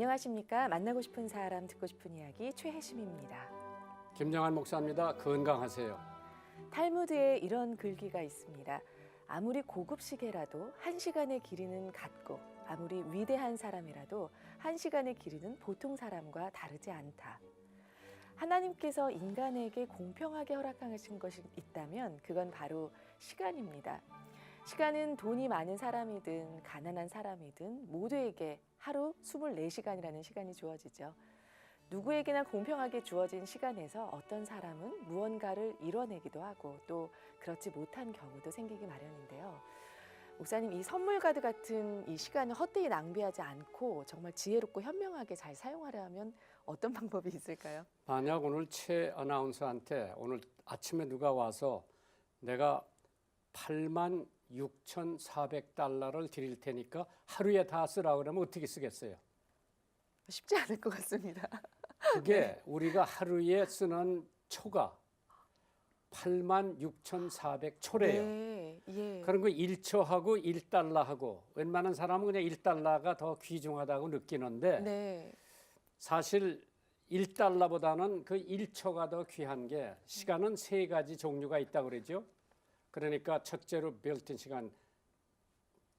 안녕하십니까. 만나고 싶은 사람, 듣고 싶은 이야기 최혜심입니다. 김정한 목사입니다. 건강하세요. 탈무드에 이런 글귀가 있습니다. 아무리 고급 시계라도 한 시간의 길이는 같고 아무리 위대한 사람이라도 한 시간의 길이는 보통 사람과 다르지 않다. 하나님께서 인간에게 공평하게 허락하신 것이 있다면 그건 바로 시간입니다. 시간은 돈이 많은 사람이든 가난한 사람이든 모두에게 하루 24시간이라는 시간이 주어지죠. 누구에게나 공평하게 주어진 시간에서 어떤 사람은 무언가를 이뤄내기도 하고 또 그렇지 못한 경우도 생기기 마련인데요. 목사님, 이 선물가드 같은 이 시간을 헛되이 낭비하지 않고 정말 지혜롭고 현명하게 잘 사용하려면 어떤 방법이 있을까요? 만약 오늘 최 아나운서한테 오늘 아침에 누가 와서 내가 8만 6,400달러를 드릴 테니까 하루에 다 쓰라 그러면 어떻게 쓰겠어요? 쉽지 않을 것 같습니다. 그게 우리가 하루에 쓰는 초가 8만 6,400 초래요. 네, 예. 그런 거 1초하고 1달러하고 웬만한 사람은 그냥 1달러가 더 귀중하다고 느끼는데 네. 사실 1달러보다는 그 1초가 더 귀한 게 시간은 세 가지 종류가 있다고 그러죠. 그러니까 첫째로 빌튼 시간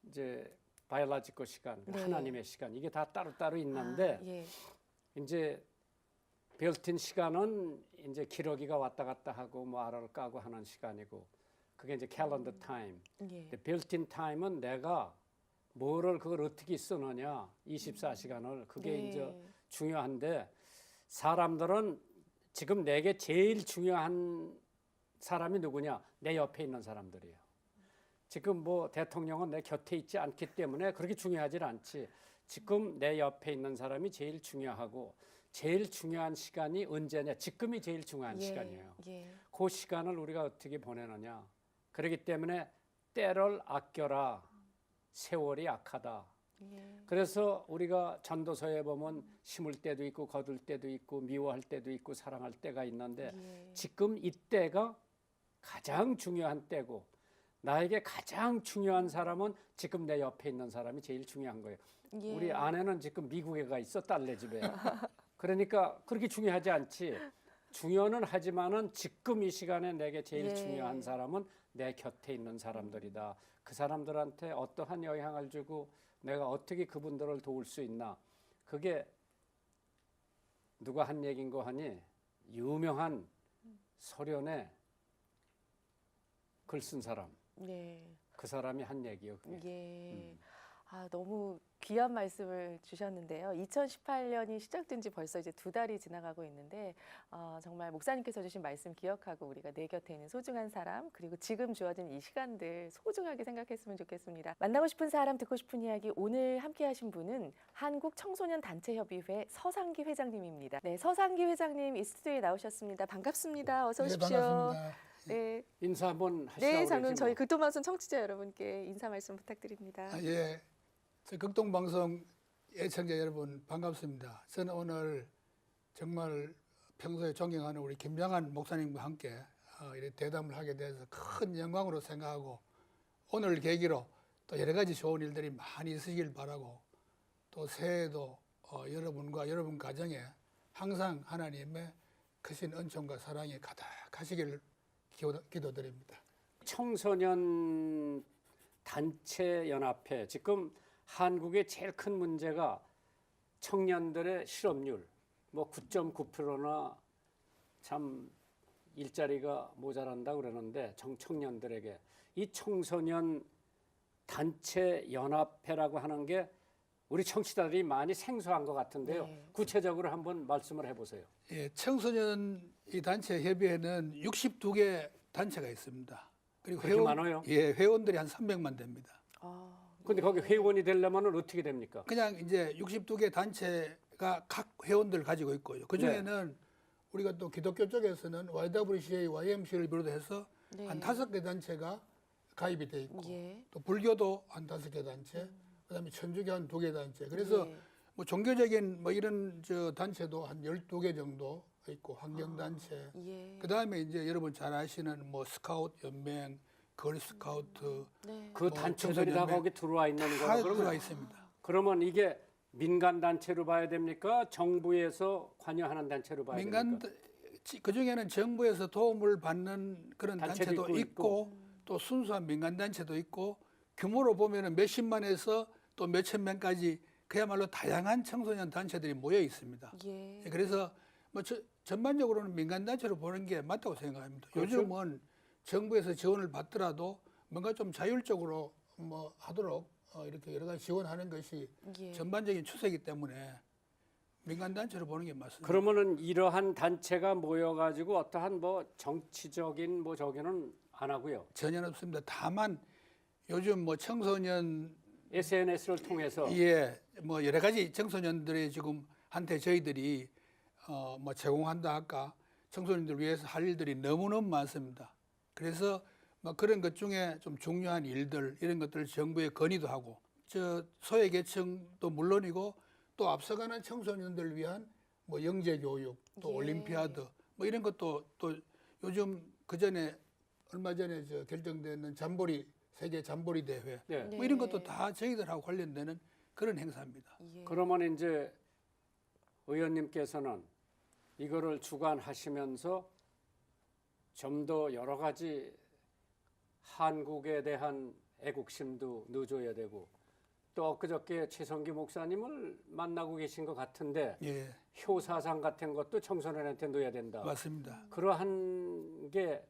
이제 바이올라지코 시간, 네. 하나님의 시간 이게 다 따로따로 있는데 아, 예. 이제 빌튼 시간은 이제 기러기가 왔다 갔다 하고 뭐 알을 까고 하는 시간이고 그게 이제 캘린더 타임. 예. 근데 빌트인 타임은 내가 뭐를 그걸 어떻게 쓰느냐 24시간을 그게 네. 이제 중요한데 사람들은 지금 내게 제일 중요한 사람이 누구냐 내 옆에 있는 사람들이에요. 지금 뭐 대통령은 내 곁에 있지 않기 때문에 그렇게 중요하지 않지. 지금 내 옆에 있는 사람이 제일 중요하고 제일 중요한 시간이 언제냐? 지금이 제일 중요한 예, 시간이에요. 예. 그 시간을 우리가 어떻게 보내느냐. 그렇기 때문에 때를 아껴라. 세월이 약하다. 예. 그래서 우리가 전도서에 보면 심을 때도 있고 거둘 때도 있고 미워할 때도 있고 사랑할 때가 있는데 예. 지금 이때가 가장 중요한 때고 나에게 가장 중요한 사람은 지금 내 옆에 있는 사람이 제일 중요한 거예요. 예. 우리 아내는 지금 미국에 가 있어 딸네 집에. 그러니까 그렇게 중요하지 않지. 중요는 하지만은 지금 이 시간에 내게 제일 예. 중요한 사람은 내 곁에 있는 사람들이다. 그 사람들한테 어떠한 영향을 주고 내가 어떻게 그분들을 도울 수 있나. 그게 누가 한 얘기인 거 하니 유명한 소련의 글 쓴 사람. 네. 그 사람이 한 얘기요. 그게. 예. 아, 너무 귀한 말씀을 주셨는데요. 2018년이 시작된 지 벌써 이제 두 달이 지나가고 있는데, 어, 정말 목사님께서 주신 말씀 기억하고 우리가 내 곁에 있는 소중한 사람, 그리고 지금 주어진 이 시간들 소중하게 생각했으면 좋겠습니다. 만나고 싶은 사람, 듣고 싶은 이야기 오늘 함께 하신 분은 한국청소년단체협의회 서상기 회장님입니다. 네, 서상기 회장님 이 스튜디오에 나오셨습니다. 반갑습니다. 어서 네, 오십시오. 반갑습니다. 네, 인사 한번 하시라고 네, 저는 그러지 저희 뭐. 극도방송 청취자 여러분께 인사 말씀 부탁드립니다. 아, 예. 저 극동방송 애청자 여러분 반갑습니다. 저는 오늘 정말 평소에 존경하는 우리 김장한 목사님과 함께 어, 이렇게 대담을 하게 돼서 큰 영광으로 생각하고 오늘 계기로 또 여러 가지 좋은 일들이 많이 있으길 바라고 또 새해에도 어, 여러분과 여러분 가정에 항상 하나님의 크신 은총과 사랑이 가득하시기를 기도, 기도 드립니다. 청소년 단체 연합회. 지금 한국의 제일 큰 문제가 청년들의 실업률. 뭐 9.9%나 참 일자리가 모자란다 그러는데 정 청년들에게. 이 청소년 단체 연합회라고 하는 게 우리 청취자들이 많이 생소한 것 같은데요. 네. 구체적으로 한번 말씀을 해보세요. 예, 청소년 이 단체 협의회는 62개 단체가 있습니다. 그리고 그렇게 많아요? 예, 회원들이 한 300만 됩니다. 아, 근데 거기 회원이 되려면 어떻게 됩니까? 그냥 이제 62개 단체가 각 회원들 가지고 있고요. 그 중에는 우리가 또 기독교 쪽에서는 YWCA, YMC를 비롯해서 네. 한 다섯 개 단체가 가입이 돼 있고 예. 또 불교도 한 다섯 개 단체, 그다음에 천주교 한 두 개 단체. 그래서 예. 뭐 종교적인 뭐 이런 저 단체도 한 12개 정도 있고 환경 단체. 예. 그다음에 이제 여러분 잘 아시는 뭐 스카우트 연맹, 걸 스카우트 네. 그 뭐 단체들이 다 거기 들어와 있는 다 거예요. 그러면, 있습니다. 그러면 이게 민간 단체로 봐야 됩니까? 정부에서 관여하는 단체로 봐야 민간 됩니까? 그 중에는 정부에서 도움을 받는 그런 단체도 단체도, 있고 있고, 또 순수한 민간 단체도 있고 규모로 보면은 몇십만에서 또 몇천 명까지 그야말로 다양한 청소년 단체들이 모여 있습니다. 예. 예, 그래서 뭐 저- 전반적으로는 민간 단체로 보는 게 맞다고 생각합니다. 그렇죠. 요즘은 정부에서 지원을 받더라도 뭔가 좀 자율적으로 뭐 하도록 어, 이렇게 여러 가지 지원하는 것이 예. 전반적인 추세이기 때문에 민간 단체로 보는 게 맞습니다. 그러면은 이러한 단체가 모여가지고 어떠한 뭐 정치적인 뭐 저기는 안 하고요. 전혀 없습니다. 다만 요즘 뭐 청소년 SNS를 통해서 예, 뭐 여러 가지 청소년들의 지금 한테 저희들이 어 뭐 제공한다 할까 청소년들 위해서 할 일들이 너무너무 많습니다. 그래서 뭐 그런 것 중에 좀 중요한 일들 이런 것들을 정부에 건의도 하고 저 소외 계층도 물론이고 또 앞서가는 청소년들을 위한 뭐 영재 교육 또 예. 올림피아드 뭐 이런 것도 또 요즘 그 전에 얼마 전에 저 결정되는 잠보리 세계 잠보리 대회 네. 뭐 이런 것도 네. 다 저희들하고 관련되는 그런 행사입니다. 예. 그러면 이제 의원님께서는 이거를 주관하시면서 좀 더 여러 가지 한국에 대한 애국심도 넣어줘야 되고 또 엊그저께 최성기 목사님을 만나고 계신 것 같은데 예, 효사상 같은 것도 청소년한테 넣어야 된다. 맞습니다. 그러한 게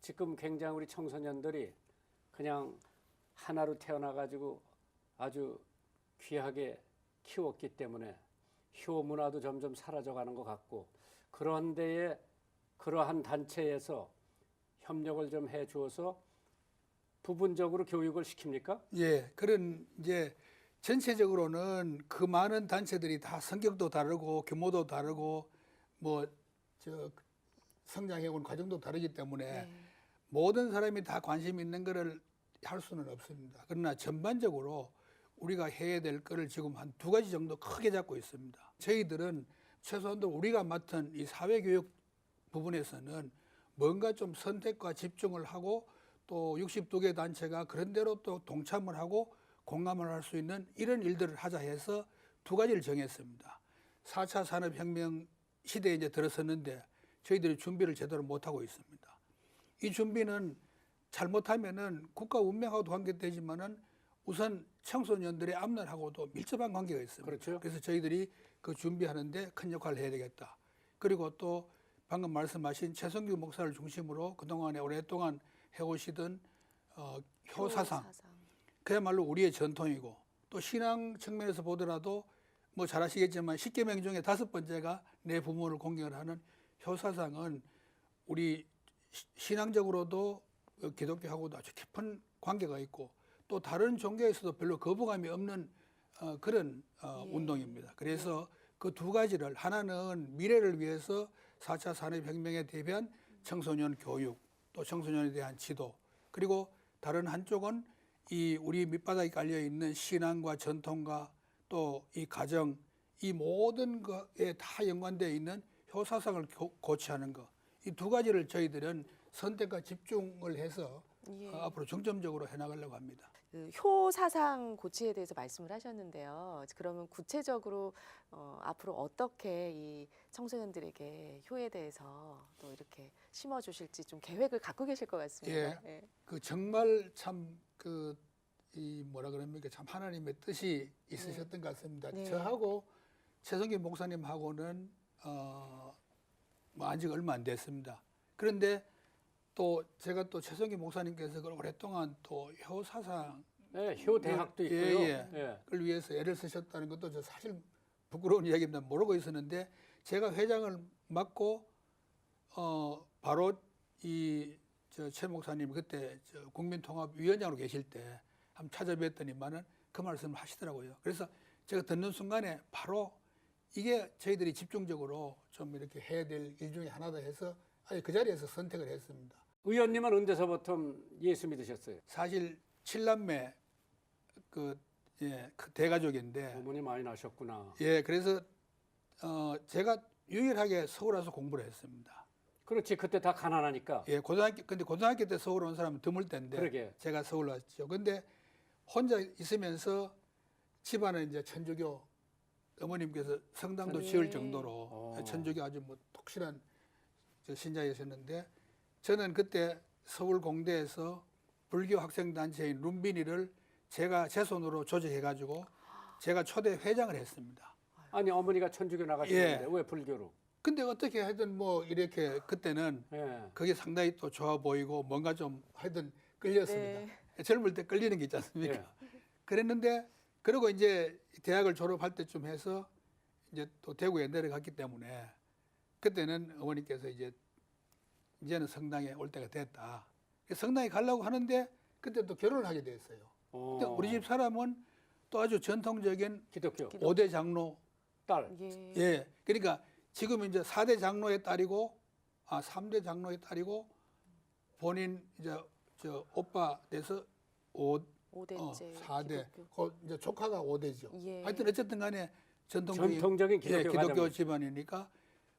지금 굉장히 우리 청소년들이 그냥 하나로 태어나 가지고 아주 귀하게 키웠기 때문에 효 문화도 점점 사라져 가는 것 같고 그런 데에 그러한 단체에서 협력을 좀 해 주어서 부분적으로 교육을 시킵니까? 예, 그런 이제 전체적으로는 그 많은 단체들이 다 성격도 다르고 규모도 다르고 뭐 저 성장해 온 과정도 다르기 때문에 네. 모든 사람이 다 관심 있는 거를 할 수는 없습니다. 그러나 전반적으로 우리가 해야 될 거를 지금 한 두 가지 정도 크게 잡고 있습니다. 저희들은 최소한도 우리가 맡은 이 사회교육 부분에서는 뭔가 좀 선택과 집중을 하고 또 62개 단체가 그런 대로 또 동참을 하고 공감을 할 수 있는 이런 일들을 하자 해서 두 가지를 정했습니다. 4차 산업혁명 시대에 이제 들어섰는데 저희들이 준비를 제대로 못하고 있습니다. 이 준비는 잘못하면은 국가 운명하고도 관계되지만은 우선 청소년들의 앞날하고도 밀접한 관계가 있습니다. 그렇죠. 그래서 저희들이 그 준비하는데 큰 역할을 해야 되겠다. 그리고 또 방금 말씀하신 최성규 목사를 중심으로 그동안에 오랫동안 해오시던 어, 효사상 그야말로 우리의 전통이고 또 신앙 측면에서 보더라도 뭐 잘 아시겠지만 십계명 중에 다섯 번째가 내 부모를 공경을 하는 효사상은 우리 시- 신앙적으로도 어, 기독교하고도 아주 깊은 관계가 있고 또 다른 종교에서도 별로 거부감이 없는 어, 그런 어, 예. 운동입니다. 그래서 그두 가지를 하나는 미래를 위해서 4차 산업혁명에 대비한 청소년 교육 또 청소년에 대한 지도 그리고 다른 한쪽은 이 우리 밑바닥에 깔려 있는 신앙과 전통과 또 이 가정 이 모든 것에 다 연관되어 있는 효사상을 고- 고치하는 것 이 두 가지를 저희들은 선택과 집중을 해서 예. 어, 앞으로 중점적으로 해나가려고 합니다. 그 효사상 고치에 대해서 말씀을 하셨는데요. 그러면 구체적으로 어, 앞으로 어떻게 이 청소년들에게 효에 대해서 또 이렇게 심어 주실지 좀 계획을 갖고 계실 것 같습니다. 예. 그 정말 참그 이 뭐라 그럽니까 참 하나님의 뜻이 있으셨던 것 같습니다. 네. 저하고 최성기 목사님하고는 어 뭐 안지 얼마 안 됐습니다. 그런데 또 제가 또 최성기 목사님께서 그걸 오랫동안 또 효 사상 네, 효 대학도 예, 있고요. 예. 예. 그걸 위해서 애를 쓰셨다는 것도 저 사실 부끄러운 이야기입니다. 모르고 있었는데 제가 회장을 맡고 어 바로 이 저최 목사님 그때 저 국민통합위원장으로 계실 때 한번 찾아뵀더니만은 그 말씀을 하시더라고요. 그래서 제가 듣는 순간에 바로 이게 저희들이 집중적으로 좀 이렇게 해야 될 일 중에 하나다 해서 아예 그 자리에서 선택을 했습니다. 의원님은 언제서부터 예수 믿으셨어요? 사실 칠남매 그 예, 그 대가족인데 어머니 많이 나셨구나. 예, 그래서 어 제가 유일하게 서울 와서 공부를 했습니다. 그렇지 그때 다 가난하니까. 예, 고등학교 근데 고등학교 때 서울 온 사람은 드물 텐데 그러게. 제가 서울 왔죠. 근데 혼자 있으면서 집안은 이제 천주교 어머님께서 성당도 예. 지을 정도로 어. 천주교 아주 뭐 독실한 저 신자이셨는데 저는 그때 서울 공대에서 불교 학생 단체인 룸비니를 제가 제 손으로 조직해 가지고 제가 초대 회장을 했습니다. 아니 어머니가 천주교 나가시는데 예. 왜 불교로? 근데 어떻게 하든 뭐 이렇게 그때는 예. 그게 상당히 또 좋아 보이고 뭔가 좀 하여튼 끌렸습니다. 네. 젊을 때 끌리는 게 있지 않습니까? 예. 그랬는데 그리고 이제 대학을 졸업할 때쯤 해서 이제 또 대구에 내려갔기 때문에 그때는 어머니께서 이제 이제는 성당에 올 때가 됐다. 성당에 가려고 하는데 그때 또 결혼을 하게 됐어요. 어. 우리 집 사람은 또 아주 전통적인 기독교 기독- 오대 장로 딸. 예. 예. 그러니까 지금 이제 사대 장로의 딸이고 아, 삼대 장로의 딸이고 본인 이제 저 오빠 돼서 오, 오대째 어, 4대. 기독교. 그 이제 조카가 5대죠. 예. 하여튼 어쨌든 간에 전통적인 전통적인 기독교, 예, 기독교. 집안이니까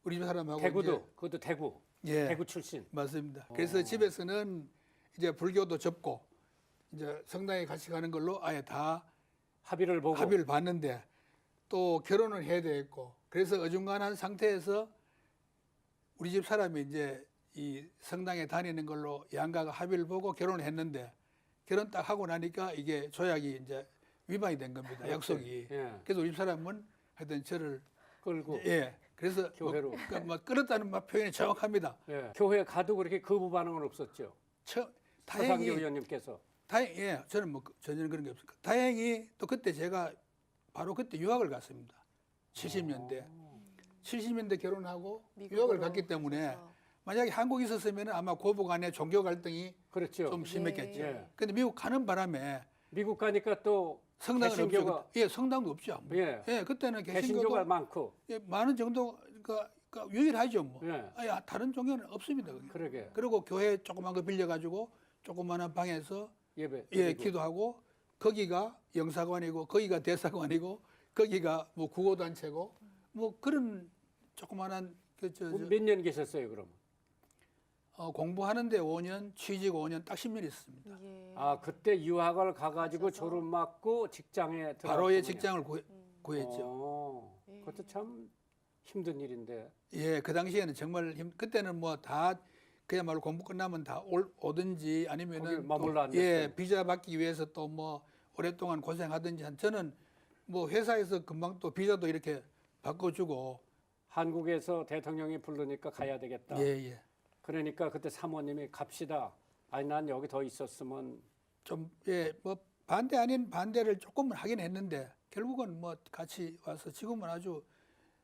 우리 집 사람하고 대구도 그것도 대구. 이제, 예, 대구 출신. 맞습니다. 그래서 어. 집에서는 이제 불교도 접고 이제 성당에 같이 가는 걸로 아예 다 합의를 보고 합의를 봤는데 또 결혼을 해야 되겠고 그래서 어중간한 상태에서 우리 집 사람이 이제 이 성당에 다니는 걸로 양가가 합의를 보고 결혼을 했는데 결혼 딱 하고 나니까 이게 조약이 이제 위반이 된 겁니다. 약속이. 예. 그래서 우리 집 사람은 하여튼 저를 끌고 예 그래서 교회로. 뭐, 그러니까 뭐 끌었다는 말 표현이 정확합니다. 예. 교회 가도 그렇게 거부 반응은 없었죠. 처, 서상교 다행히 의원님께서 다행 예 저는 뭐 그- 전혀 그런 게 없을까. 다행히 또 그때 제가 바로 그때 유학을 갔습니다. 70년대. 어. 70년대 결혼하고 미국으로 유학을 갔기 때문에 가서. 만약에 한국에 있었으면 아마 고부 간의 종교 갈등이 그렇죠. 좀 심했겠죠. 예. 근데 미국 가는 바람에 미국 가니까 또 성당은 개신교가- 없죠. 예, 성당도 없죠. 예. 예, 그때는 개신교가 개신교도 많고 예, 많은 정도가 그러니까 유일하죠, 뭐. 예. 아, 다른 종교는 없습니다. 그게. 그러게 그리고 교회 조그만 거 빌려 가지고 조그마한 방에서 예배 예, 드리고. 기도하고 거기가 영사관이고 거기가 대사관이고 거기가 뭐 구호 단체고 뭐 그런 조그마한 그저 저, 몇년 계셨어요 그럼? 어, 공부하는데 5년, 취직 5년 딱 10년 있습니다. 예. 아 그때 유학을 가가지고 가셔서. 졸업 맞고 직장에 바로의 들어갔군요. 직장을 구해, 음. 구했죠. 어, 예. 그것도 참 힘든 일인데. 예, 그 당시에는 정말 힘, 그때는 뭐 다 그야말로 공부 끝나면 다 올, 오든지 거기 아니면은 머물러 또, 앉았죠. 예, 비자 받기 위해서 또 뭐 오랫동안 고생하든지 한 저는 뭐 회사에서 금방 또 비자도 이렇게 바꿔주고 한국에서 대통령이 부르니까 가야 되겠다. 예, 예. 그러니까 그때 사모님이 갑시다. 아니 난 여기 더 있었으면 좀 예, 뭐 반대 아닌 반대를 조금은 하긴 했는데 결국은 뭐 같이 와서 지금은 아주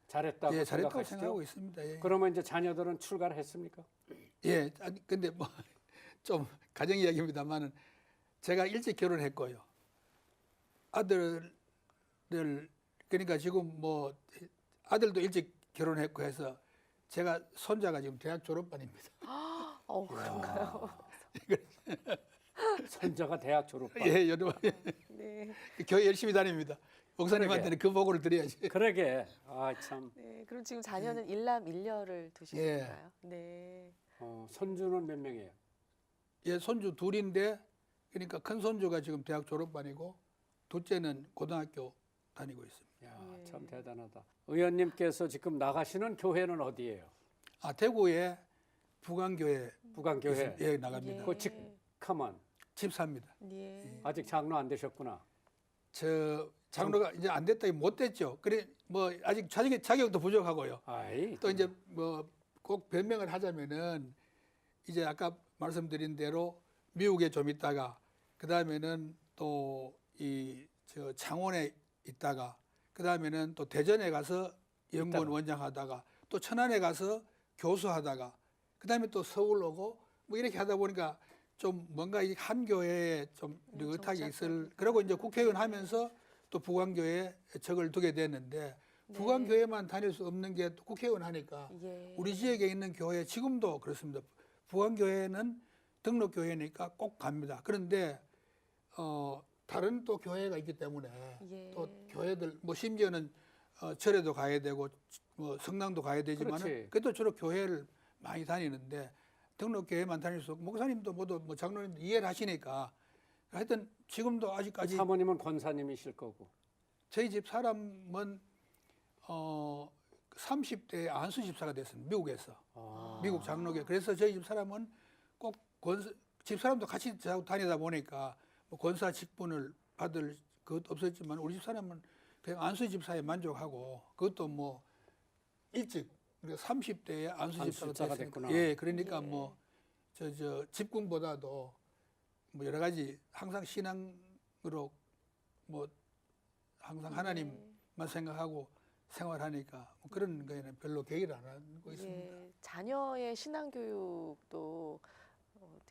잘했다고 예, 잘했다고 생각하시죠? 생각하고 있습니다. 예. 그러면 이제 자녀들은 출가를 했습니까? 예, 아니 근데 뭐 좀 가정 이야기입니다만은 제가 일찍 결혼했고요. 아들을 그러니까 지금 뭐 아들도 일찍 결혼했고 해서 제가 손자가 지금 대학 졸업반입니다. 어, 그런가요? 손자가 대학 졸업반. 예, 여러분 네. 교회 열심히 다닙니다. 목사님한테는 그 보고를 드려야지. 그러게. 아 참. 네. 그럼 지금 자녀는 일남 일녀를 두신 예. 건가요? 네. 어, 손주는 몇 명이에요? 예, 손주 둘인데 그러니까 큰 손주가 지금 대학 졸업반이고 둘째는 고등학교 다니고 있습니다. 야, 예. 참 대단하다. 의원님께서 지금 나가시는 교회는 어디예요? 아 대구에 부강교회 부강교회. 예 나갑니다. 그 직- 가만 집사입니다. 예. 아직 장로 안 되셨구나. 저 장로가 이제 안 됐다 못 됐죠. 그래 뭐 아직 자격 자격도 부족하고요. 아이. 또 이제 뭐 꼭 변명을 하자면은 이제 아까 말씀드린 대로 미국에 좀 있다가 그 다음에는 또 이 저 창원에 있다가 그 다음에는 또 대전에 가서 연구원 있다가. 원장 하다가 또 천안에 가서 교수 하다가 그 다음에 또 서울 오고 뭐 이렇게 하다 보니까 좀 뭔가 이 한 교회에 좀 음, 느긋하게 있을. 그리고 이제 국회의원 하면서 또 부광교회에 적을 두게 됐는데 부광교회만 다닐 수 없는 게또 국회의원 하니까 예. 우리 지역에 있는 교회 지금도 그렇습니다. 부광교회는 등록 교회니까 꼭 갑니다. 그런데 어 다른 또 교회가 있기 때문에 예. 또 교회들 뭐 심지어는 어, 절에도 가야 되고 뭐 성당도 가야 되지만. 그래도 주로 교회를 많이 다니는데 등록 교회만 다닐 수 없고 목사님도 모두 뭐 장로님도 이해를 하시니까 하여튼 지금도 아직까지 사모님은 권사님이실 거고. 저희 집 사람은 어 30대 안수 집사가 됐습니다. 미국에서. 아. 미국 장로교. 그래서 저희 집 사람은 꼭 권사, 집 사람도 같이 자고 다니다 보니까 뭐 권사 직분을 받을 그것도 없었지만 우리 집 사람은 그냥 안수 집사에 만족하고 그것도 뭐 일찍 그러니까 30대에 안수 집사가 됐으니까. 예, 그러니까 예. 뭐저저 집궁보다도 뭐 여러 가지 항상 신앙으로 뭐 항상 하나님만 생각하고 생활하니까 뭐 그런 거에는 별로 개의를 안 하고 있습니다. 예, 자녀의 신앙 교육도 어,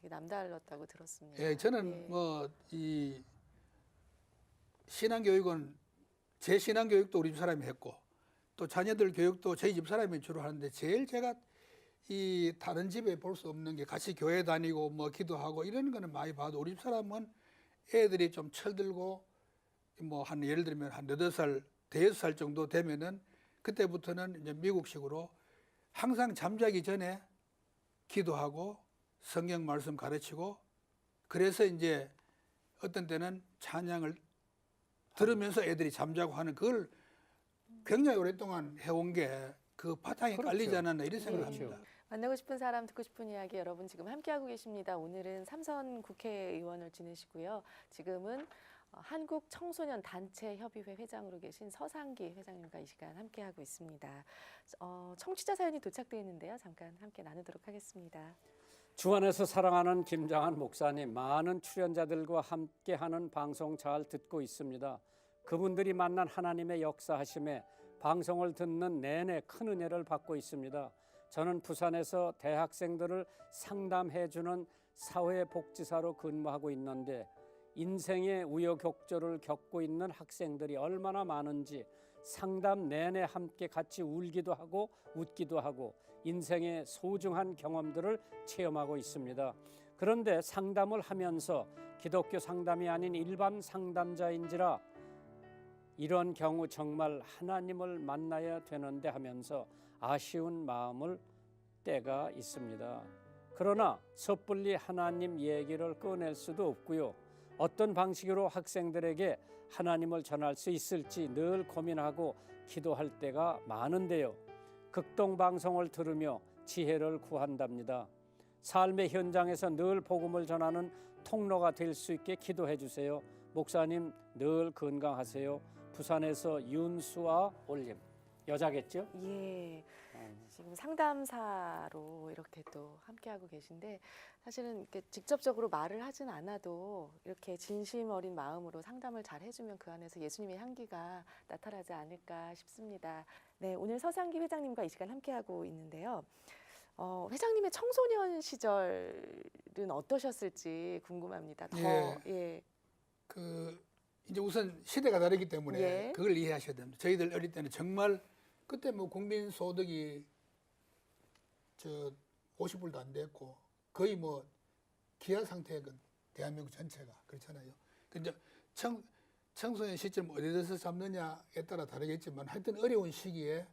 되게 남달랐다고 들었습니다. 예, 저는 예. 뭐이 신앙 교육은 제 신앙 교육도 우리 집 사람이 했고 또 자녀들 교육도 저희 집 사람이 주로 하는데 제일 제가 이 다른 집에 볼 수 없는 게 같이 교회 다니고 뭐 기도하고 이런 거는 많이 봐도 우리 집 사람은 애들이 좀 철들고 뭐 한 예를 들면 한 여덟 살 대여섯 살 정도 되면은 그때부터는 이제 미국식으로 항상 잠자기 전에 기도하고 성경 말씀 가르치고 그래서 이제 어떤 때는 찬양을 들으면서 애들이 잠자고 하는 그걸 굉장히 오랫동안 해온 게 그 바탕에 그렇죠. 깔리지 않았나 이런 생각을 그렇죠. 합니다. 만나고 싶은 사람 듣고 싶은 이야기 여러분 지금 함께하고 계십니다. 오늘은 삼선 국회의원을 지내시고요. 지금은 어, 한국 청소년 단체 협의회 회장으로 계신 서상기 회장님과 이 시간 함께하고 있습니다. 어, 청취자 사연이 도착되어 있는데요. 잠깐 함께 나누도록 하겠습니다. 주 안에서 사랑하는 김장한 목사님, 많은 출연자들과 함께하는 방송 잘 듣고 있습니다. 그분들이 만난 하나님의 역사하심에 방송을 듣는 내내 큰 은혜를 받고 있습니다. 저는 부산에서 대학생들을 상담해주는 사회복지사로 근무하고 있는데 인생의 우여곡절을 겪고 있는 학생들이 얼마나 많은지 상담 내내 함께 같이 울기도 하고 웃기도 하고 인생의 소중한 경험들을 체험하고 있습니다. 그런데 상담을 하면서 기독교 상담이 아닌 일반 상담자인지라 이런 경우 정말 하나님을 만나야 되는데 하면서 아쉬운 마음을 때가 있습니다. 그러나 섣불리 하나님 얘기를 꺼낼 수도 없고요. 어떤 방식으로 학생들에게 하나님을 전할 수 있을지 늘 고민하고 기도할 때가 많은데요. 극동 방송을 들으며 지혜를 구한답니다. 삶의 현장에서 늘 복음을 전하는 통로가 될 수 있게 기도해 주세요. 목사님 늘 건강하세요. 부산에서 윤수아 올림 여자겠죠? 예. 어. 지금 상담사로 이렇게 또 함께하고 계신데 사실은 이렇게 직접적으로 말을 하진 않아도 이렇게 진심 어린 마음으로 상담을 잘 해주면 그 안에서 예수님의 향기가 나타나지 않을까 싶습니다. 네, 오늘 서상기 회장님과 이 시간 함께하고 있는데요. 어, 회장님의 청소년 시절은 어떠셨을지 궁금합니다. 더 예. 예. 그 이제 우선 시대가 다르기 때문에 예. 그걸 이해하셔야 됩니다. 저희들 어릴 때는 정말 그때 뭐 국민 소득이 저 50불도 안 됐고 거의 뭐 기아 상태였건 대한민국 전체가 그렇잖아요. 근데 청 청소년 시점 어디에서 잡느냐에 따라 다르겠지만 하여튼 어려운 시기에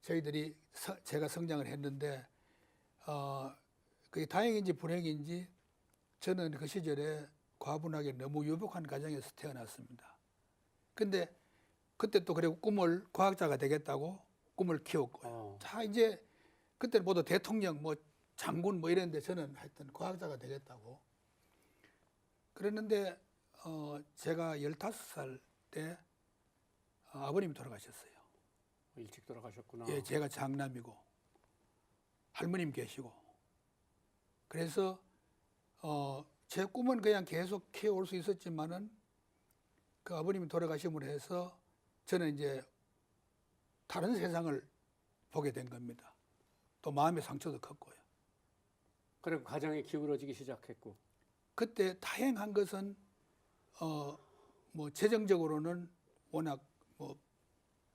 저희들이 서- 제가 성장을 했는데 어 그게 다행인지 불행인지 저는 그 시절에 과분하게 너무 유복한 가정에서 태어났습니다. 근데 그때 또 그리고 꿈을 과학자가 되겠다고 꿈을 키웠고요. 어. 자 이제 그때 모두 대통령 뭐 장군 뭐 이랬는데 저는 하여튼 과학자가 되겠다고 그랬는데 어 제가 15살 때 어, 아버님이 돌아가셨어요. 일찍 돌아가셨구나. 예, 제가 장남이고 할머님 계시고 그래서 어, 제 꿈은 그냥 계속 키워올 수 있었지만은 그 아버님이 돌아가심으로 해서 저는 이제 다른 세상을 보게 된 겁니다. 또 마음의 상처도 컸고요. 그리고 가정이 기울어지기 시작했고. 그때 다행한 것은 어, 뭐 재정적으로는 워낙 뭐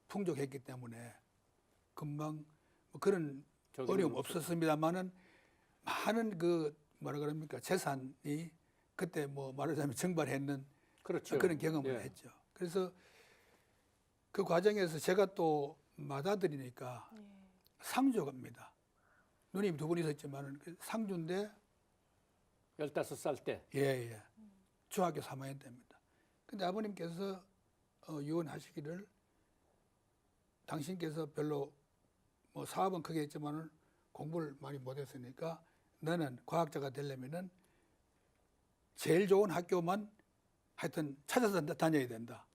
풍족했기 때문에 금방 뭐 그런 어려움. 없었습니다만은 많은 그 뭐라 그럽니까 재산이 그때 뭐 말하자면 증발했는 그렇죠. 그런 경험을 예. 했죠. 그래서 그 과정에서 제가 또 맏아들이니까 예. 상조입니다. 누님 두 분 있었지만은 그 상주인데 15살 때. 예, 예. 중학교 3학년 때입니다. 근데 아버님께서 어, 유언하시기를 당신께서 별로 뭐 사업은 크게 했지만은 공부를 많이 못했으니까 너는 과학자가 되려면은 제일 좋은 학교만 하여튼 찾아서 다녀야 된다.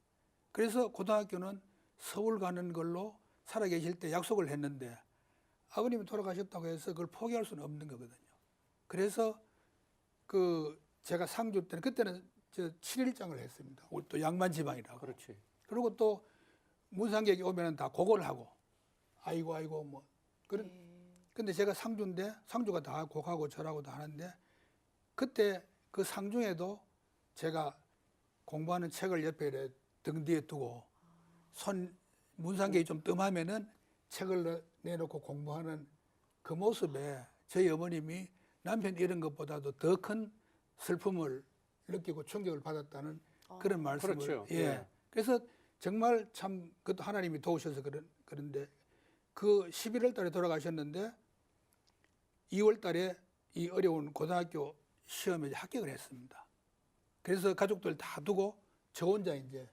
그래서 고등학교는 서울 가는 걸로 살아계실 때 약속을 했는데 아버님이 돌아가셨다고 해서 그걸 포기할 수는 없는 거거든요. 그래서 그 제가 상주 때는 그때는 저 7일장을 했습니다. 우리 또 양만 지방이라고. 그렇지. 그리고 또 문상객이 오면은 다 곡을 하고 아이고 아이고 뭐 그런 근데 제가 상주인데 상주가 다 곡하고 절하고 다 하는데 그때 그 상중에도 제가 공부하는 책을 옆에 이렇게 등 뒤에 두고 손 문상객이 좀 뜸하면은 책을 내- 내놓고 공부하는 그 모습에 저희 어머님이 남편 이런 것보다도 더 큰 슬픔을 느끼고 충격을 받았다는 그런 말씀을 그렇죠. 예. 예. 그래서 정말 참 그것도 하나님이 도우셔서 그런 그런데 그 11월 달에 돌아가셨는데 2월 달에 이 어려운 고등학교 시험에 이제 합격을 했습니다. 그래서 가족들 다 두고 저 혼자 이제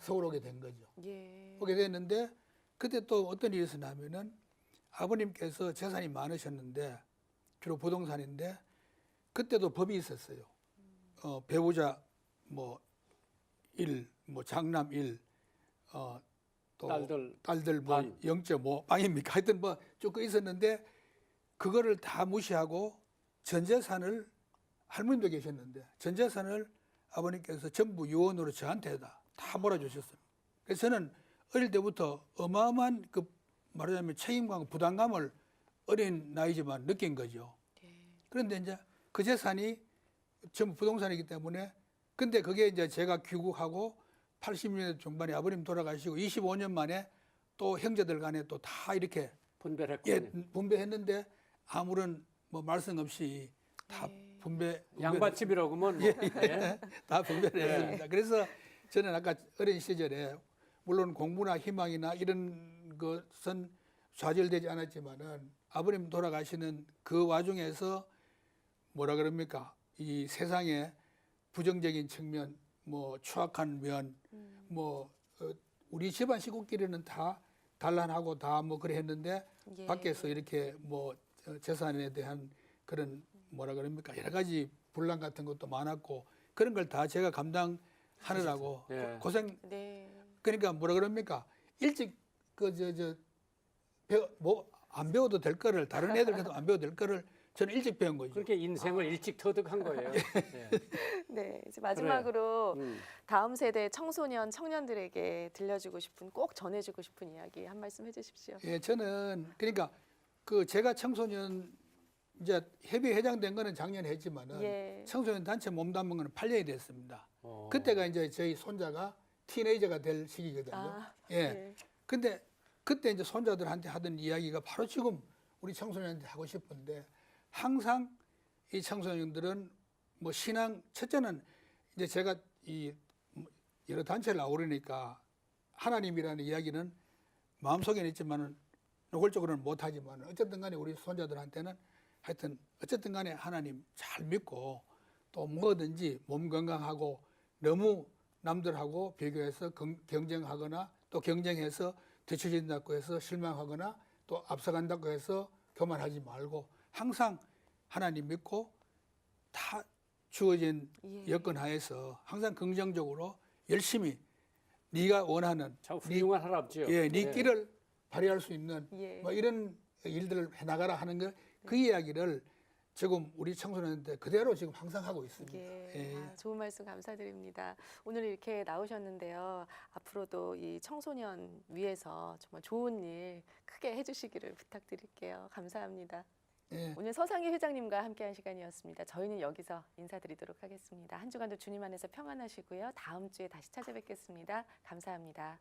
서울 오게 된 거죠. 예. 오게 됐는데 그때 또 어떤 일이 있었냐면은 아버님께서 재산이 많으셨는데 주로 부동산인데 그때도 법이 있었어요. 어, 배우자 뭐 일, 뭐 장남 일, 어, 또 딸들 딸들 뭐 반. 0.5 빵입니까? 하여튼 뭐 조금 있었는데 그거를 다 무시하고 전 재산을 할머님도 계셨는데 전 재산을 아버님께서 전부 유언으로 저한테 다, 다 몰아주셨어요. 그래서 저는 어릴 때부터 어마어마한 그 말하자면 책임감, 부담감을 어린 나이지만 느낀 거죠. 그런데 이제 그 재산이 전부 부동산이기 때문에 근데 그게 이제 제가 귀국하고 80년대 중반에 아버님 돌아가시고 25년 만에 또 형제들 간에 또 다 이렇게 분배를 예, 했거든요. 분배했는데 아무런 뭐 말씀 없이 다 분배 양반집이라고 하면 뭐, 예. 다 분배를 했습니다. 그래서 저는 아까 어린 시절에 물론 공부나 희망이나 이런 것은 좌절되지 않았지만은 아버님 돌아가시는 그 와중에서 뭐라 그럽니까? 이 세상에 부정적인 측면, 뭐 추악한 면, 뭐 어, 우리 집안 식구끼리는 다 단란하고 다 뭐 그래 했는데 예. 밖에서 이렇게 뭐 어, 재산에 대한 그런 뭐라 그럽니까 여러 가지 분란 같은 것도 많았고 그런 걸 다 제가 감당 하느라고 예. 고- 고생 네. 그러니까 뭐라 그럽니까 일찍 그 저 저 배워 뭐안 배워도 될 거를 다른 애들한테 안 배워도 될 거를 저는 일찍 배운 거죠. 그렇게 인생을 일찍 터득한 거예요. 예. 네. 이제 마지막으로 음. 다음 세대 청소년 청년들에게 들려주고 싶은 꼭 전해주고 싶은 이야기 한 말씀 해주십시오. 예, 저는 그러니까 그 제가 청소년 이제 협의 회장된 거는 작년에 했지만은 예. 청소년 단체 몸담은 거는 8년이 됐습니다. 어. 그때가 이제 저희 손자가 티네이저가 될 시기거든요. 아, 예. 예. 근데 그때 이제 손자들한테 하던 이야기가 바로 지금 우리 청소년한테 하고 싶은데 항상 이 청소년들은 뭐 신앙 첫째는 이제 제가 이 여러 단체를 나오려니까 하나님이라는 이야기는 마음속에는 있지만은 노골적으로는 못하지만 어쨌든 간에 우리 손자들한테는 하여튼 어쨌든 간에 하나님 잘 믿고 또 뭐든지 몸 건강하고 너무 남들하고 비교해서 경- 경쟁하거나 또 경쟁해서 뒤처진다고 해서 실망하거나 또 앞서간다고 해서 교만하지 말고 항상 하나님 믿고 다 주어진 예. 여건 하에서 항상 긍정적으로 열심히 네가 원하는 참 훌륭한 할아버지요. 예, 네 예. 끼를 발휘할 수 있는 예. 뭐 이런 일들을 해나가라 하는 거 네. 그 이야기를 지금 우리 청소년들 그대로 지금 항상 하고 있습니다. 예, 예. 아, 좋은 말씀 감사드립니다. 오늘 이렇게 나오셨는데요. 앞으로도 이 청소년 위해서 정말 좋은 일 크게 해주시기를 부탁드릴게요. 감사합니다. 예. 오늘 서상희 회장님과 함께한 시간이었습니다. 저희는 여기서 인사드리도록 하겠습니다. 한 주간도 주님 안에서 평안하시고요. 다음 주에 다시 찾아뵙겠습니다. 감사합니다.